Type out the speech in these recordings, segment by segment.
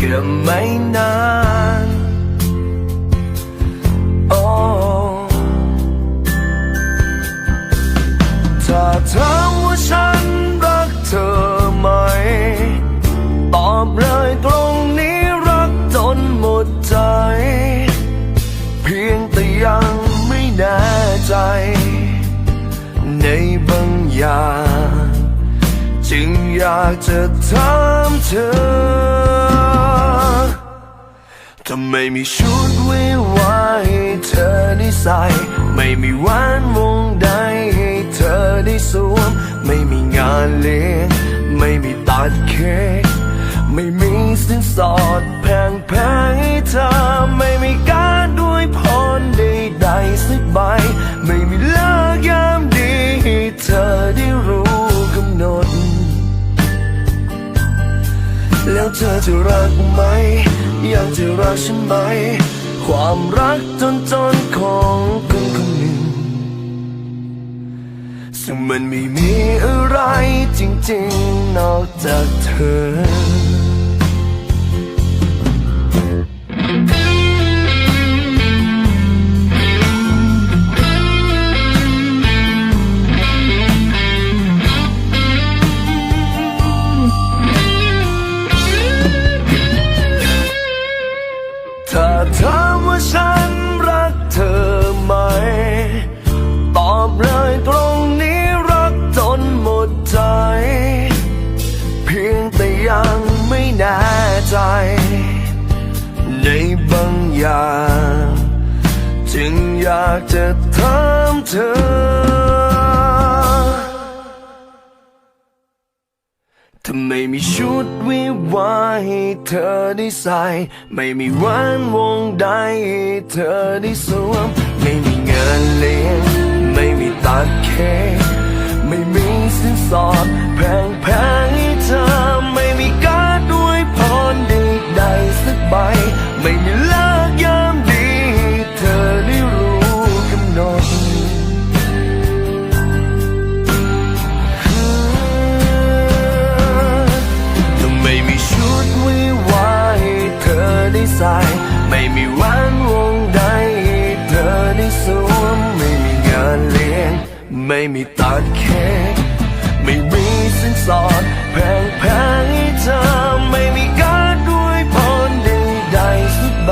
แค่ไม่นานโอ้ถ้าถามว่าฉันรักเธอไหม ตอบเลยตรงนี้รักจนหมดใจ เพียงแต่ยังไม่แน่ใจ ในบางอย่างจึงอยากจะถามเธอ ทำไมมีชุดวิวาให้เธอได้ใส่ ไม่มีแหวนวงใดให้เธอได้สวม ไม่มีงานเลี้ยง ไม่มีตัดเค้ก ไม่มีสินสอดแพงแพงๆให้เธอ ไม่มีการด้วยพรใดๆสักใบ ไม่มีเลิกยามดีให้เธอได้รู้กำหนด แล้วเธอจะรักไหม ยังจะรักฉันไหม ความรักจนจนของคนคนหนึ่ง ซึ่งมันไม่มีอะไรจริงๆ นอกจากเธอ ใจ ในบางอย่าง จึงอยากจะถามเธอ ทำไมมีชุดวิวาให้เธอได้ใส่ ไม่มีแหวนวงใดให้เธอได้สวม ไม่มีเงินเลี้ยง ไม่มีตัดเค้กไม่มีสินสอด มมีชุดวิวาให้เธอได้ใส่ ไม่มีแหวนวงใดให้เธอได้สวม ไม่มีงานเลี้ยง ไม่มีตัดเค้กไม่มีสินสอดแพงแพงให้เธอ ไม่มีการด้วยพรใดๆสักใบ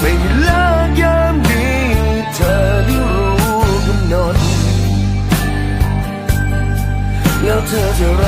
ไม่มีเลิกยามดีเธอได้รู้กำหนดแล้วเธอจะรัก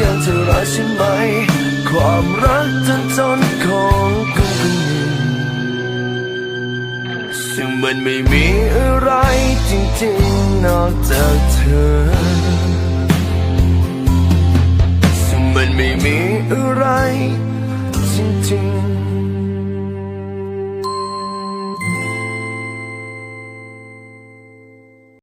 ยังจะรักใช่ไหม ความรักจนจนของคนคนหนึ่งซึ่งมันไม่มีอะไรจริงๆนอกจากเธอ ซึ่งมันไม่มีอะไรจริงๆ